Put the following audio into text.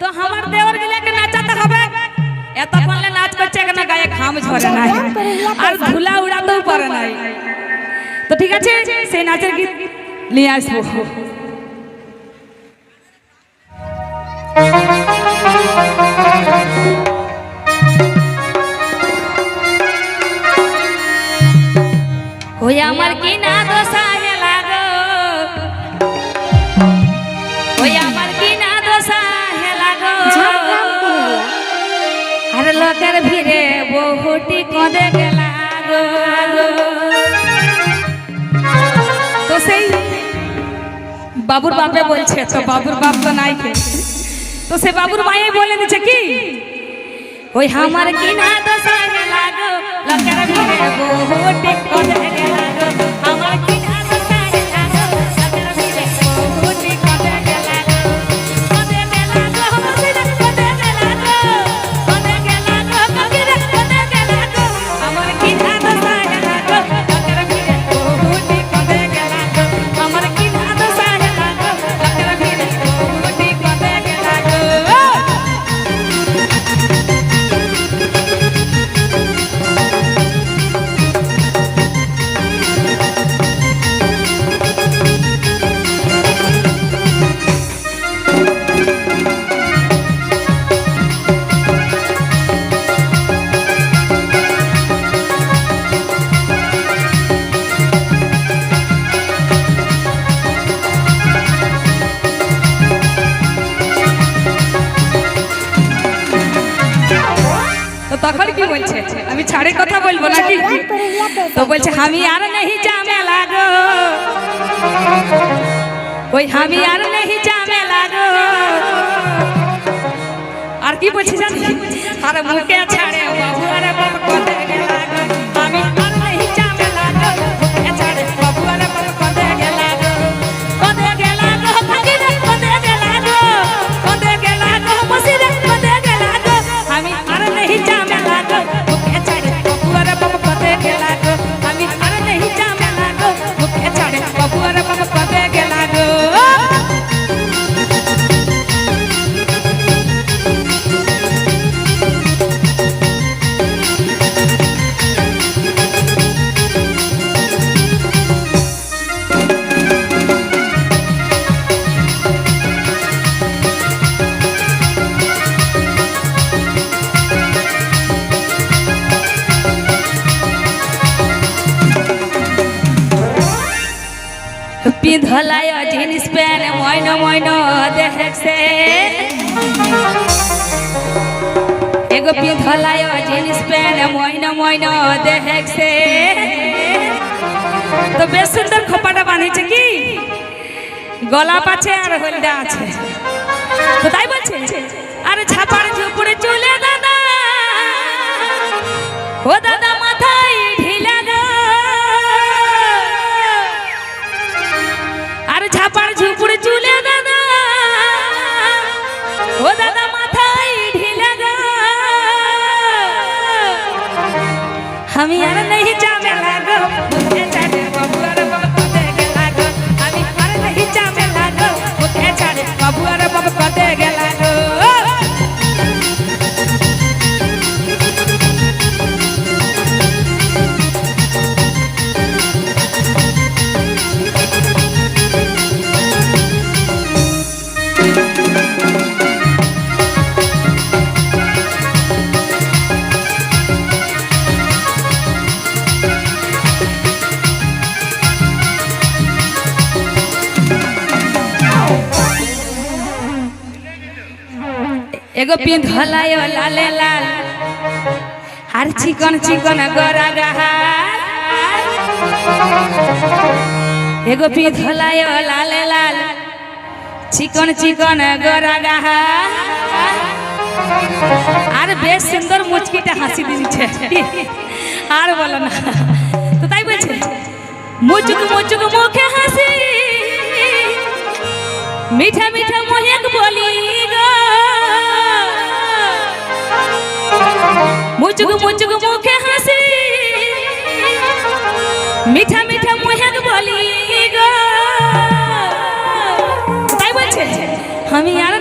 তো আমার দেওর গিলাকে নাচাতে হবে। এত করলে নাচ করছে কেন গায়ে ঘাম ঝরে নাই। আর ধুলা উড়াতেও পারে নাই। তো ঠিক আছে, সেই নাচের গীত নিয়ে আসব। ওই আমার কি না লোকের ভিড়ে বহুটি কদে গেলা তো সেই বাবুর বাপে বলছে, তো বাবুর বাপ তো নাই তো সে বাবুর মায়ে বলে দিচ্ছে কি? ওই আমার কি না গেলা গো, লোকের ভিড়ে বহুটি কদে গেলা ছাড়ে কথা বলব নাকি? তো বলছে, আমি আর নেই ঝামেলা গো। ওই, আমি আর নেই ঝামেলা গো। আর কি বলছিস জানি? আর মুখে ছাড়ে বাবু। পিন্ধলায় জিনিস প্যান্ট, ময়ন ময়ন দেখছে। এগো পিন্ধলায় জিনিস প্যান্ট, ময়ন ময়ন দেখছে। তো বেশ সুন্দর খোপাটা বানিয়েছে কি? গলাপ আছে আর হলদা আছে। তো তাই বলছে, আর ছাপার ঝুপুরে চলে দাদা, ও দাদা আমি আর নেই ঝামেলা গো। ছাড়ে বাবু আর বাবু গেলা গো। আমি আর নেই ঝামেলা গো। ছাড়ে বাবু আর এগো পিন্ধলায় লালে লাল আর চিকন চিকন গরা গাহা এগো পিন্ধলায় লালে লাল চিকন চিকন গরা গাহা আর বেশ সুন্দর মুচকিটা হাসি দিয়েছে আর বলো না তো তাই বলছে মুচুক মুচুক মুখে হাসি মিঠা মিঠা মহেক বলি মুচুক মুচুক মুখে হাসি। মিঠা মিঠা মুহেক বলি গো। তাই বলছে? আমি আর